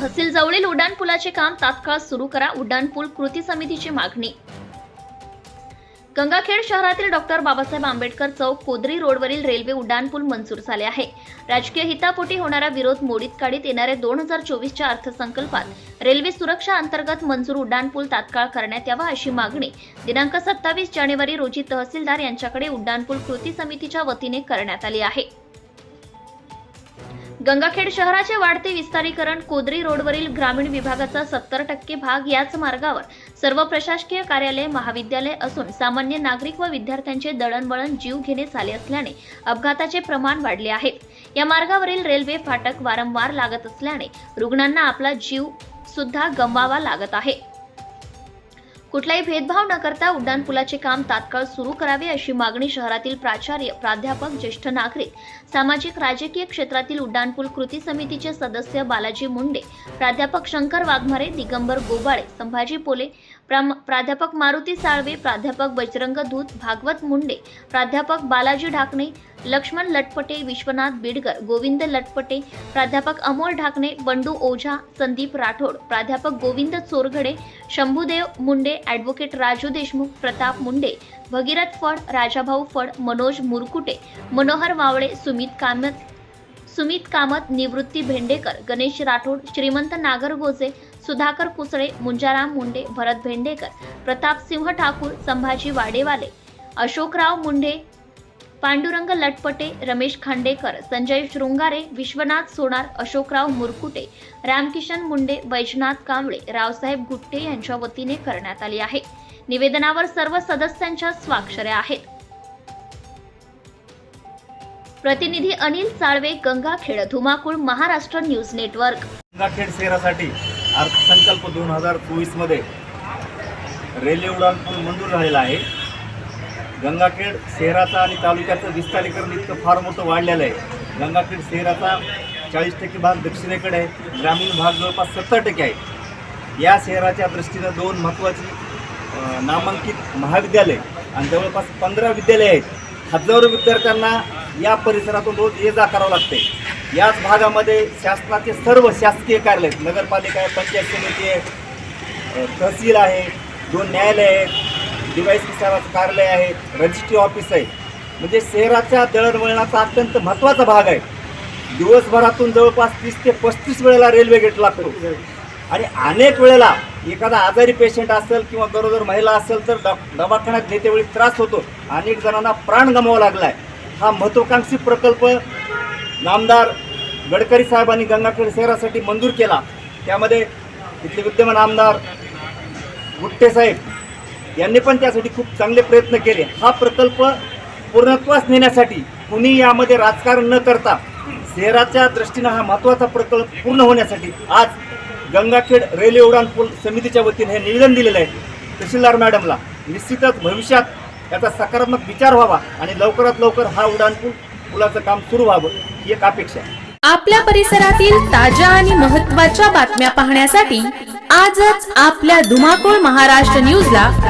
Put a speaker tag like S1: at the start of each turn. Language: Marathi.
S1: तहसील जवळील उड्डाणपुलाचे काम तात्काळ सुरू करा. उड्डाणपूल कृती समितीची मागणी. गंगाखेड शहरातील डॉक्टर बाबासाहेब आंबेडकर चौक कोदरी रोडवरील रेल्वे उड्डाणपूल मंजूर झाले आहे. राजकीय हितापोटी होणारा विरोध मोडीत काढीत येणाऱ्या दोन हजार चोवीसच्या अर्थसंकल्पात रेल्वे सुरक्षा अंतर्गत मंजूर उड्डाणपूल तात्काळ करण्यात यावा अशी मागणी दिनांक सत्तावीस जानेवारी रोजी तहसीलदार यांच्याकडे उड्डाणपूल कृती समितीच्या वतीने करण्यात आली आहे. गंगाखेड शहराचे वाढते विस्तारीकरण कोदरी रोडवरील ग्रामीण विभागाचा सत्तर टक्के भाग याच मार्गावर सर्व प्रशासकीय कार्यालय महाविद्यालय असून सामान्य नागरिक व विद्यार्थ्यांचे दळणवळण जीव घेणे झाले असल्याने अपघाताचे प्रमाण वाढले आहे. या मार्गावरील रेल्वे फाटक वारंवार लागत असल्याने रुग्णांना आपला जीव सुद्धा गमवावा लागत आहे. कुठलाही भेदभाव न करता उड्डाणपुलाचे काम तात्काळ सुरू करावे अशी मागणी शहरातील प्राचार्य प्राध्यापक ज्येष्ठ नागरिक सामाजिक राजकीय क्षेत्रातील उड्डाणपूल कृती समितीचे सदस्य बालाजी मुंडे प्राध्यापक शंकर वाघमारे दिगंबर गोबाळे संभाजी पोले प्राध्यापक मारुती साळवे प्राध्यापक बजरंग धूत भागवत मुंडे प्राध्यापक बालाजी ढाकणे लक्ष्मण लटपटे विश्वनाथ बिडकर गोविंद लटपटे प्राध्यापक अमोल ढाकणे बंडू ओझा संदीप राठोड प्राध्यापक गोविंद चोरघडे शंभूदेव मुंडे ॲडव्होकेट राजू देशमुख प्रताप मुंडे भगीरथ फड राजाभाऊ फड मनोज मुरकुटे मनोहर वावळे सुमित कामत सुमित कामत निवृत्ती भेंडेकर गणेश राठोड श्रीमंत नागरगोजे सुधाकर कुसळे मुंजाराम मुंडे भरत भेंडेकर प्रताप सिंह ठाकूर संभाजी वाडेवाले अशोकराव मुंडे पांडुरंग लटपटे रमेश खांडेकर संजय शृंगारे विश्वनाथ सोनार अशोकराव मुरकुटे रामकिशन मुंडे वैजनाथ कांबळे रावसाहेब गुट्टे यांच्या वतीने करण्यात आली आहे. निवेदनावर सर्व सदस्यांच्या स्वाक्षऱ्या आहेत. प्रतिनिधी अनिल साळवे गंगाखेड धुमाकूळ महाराष्ट्र न्यूज नेटवर्क.
S2: गंगाखेड शहरासाठी अर्थसंकल्प दोन हजार चोवीसमध्ये रेल्वे उड्डाण पूल मंजूर झालेला आहे. गंगाखेड शहराचा आणि तालुक्याचं विस्तारीकरण इतकं फार मोठं वाढलेलं आहे. गंगाखेड शहराचा चाळीस टक्के भाग दक्षिणेकडे आहे. ग्रामीण भाग जवळपास सत्तर टक्के आहे. या शहराच्या दृष्टीनं दोन महत्त्वाची नामांकित महाविद्यालय आणि जवळपास पंधरा विद्यालय आहेत. हजारो विद्यार्थ्यांना या परिसरातून रोज ये जा करावं लागते याच भागामध्ये शासनाचे सर्व शासकीय कार्यालय आहेत. नगरपालिका आहे पंचायत समिती आहे तहसील आहे दोन न्यायालय आहेत डिवाईस साहेबाचं कार्यालय आहे रजिस्ट्री ऑफिस आहे. म्हणजे शहराच्या दळणवळणाचा अत्यंत महत्त्वाचा भाग आहे. दिवसभरातून जवळपास तीस ते पस्तीस वेळेला रेल्वे गेट लागतो आणि अनेक वेळेला एखादा आजारी पेशंट असेल किंवा गरोदर महिला असेल तर डॉ दवाखान्यात नेतेवेळी त्रास होतो. अनेक जणांना प्राण गमावा लागला आहे हा महत्त्वाकांक्षी प्रकल्प नामदार गडकरी साहेबांनी गंगाखेड शहरासाठी मंजूर केला. त्यामध्ये इथले विद्यमान आमदार गुट्टे साहेब यांनी पण त्यासाठी खूप चांगले प्रयत्न केले. हा प्रकल्प पूर्णत्वास नेण्यासाठी कुणी यामध्ये राजकारण न करता शहराच्या दृष्टीनं हा महत्त्वाचा प्रकल्प पूर्ण होण्यासाठी आज गंगाखेड रेल्वे उडान पूल समितीच्या वतीने हे निवेदन दिलेलं आहे. तहसीलदार मॅडमला निश्चितच भविष्यात याचा सकारात्मक विचार व्हावा आणि लवकरात लवकर हा उडान पूल पुलाचं काम सुरू व्हावं ही एक अपेक्षा आहे.
S3: आपल्या परिसरातील ताज्या आणि महत्त्वाच्या बातम्या पाहण्यासाठी आजच आपल्या धुमाकूळ महाराष्ट्र न्यूजला